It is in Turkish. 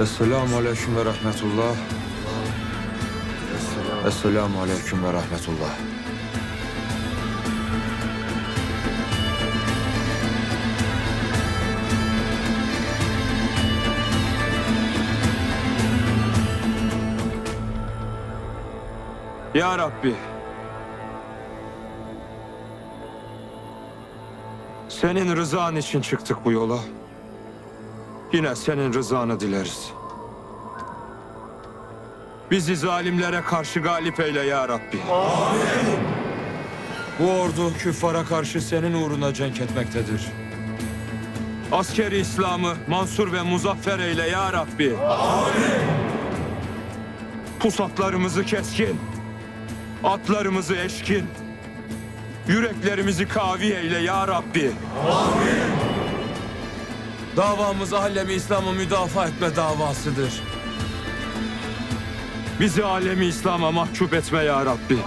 Esselamu Aleyküm ve Rahmetullah. Esselamu Aleyküm ve Rahmetullah. Ya Rabbi. Senin rızan için çıktık bu yola. Yine senin rızanı dileriz. Bizi zalimlere karşı galip eyle ya Rabbi. Bu ordu küffara karşı senin uğruna cenk etmektedir. Askeri İslam'ı mansur ve muzaffer eyle ya Rabbi. Pusatlarımızı keskin, atlarımızı eşkin, yüreklerimizi kavi eyle ya Rabbi. Davamız alemi İslam'ı müdafaa etme davasıdır. Bizi alemi İslam'a mahcup etme ya Rabbi.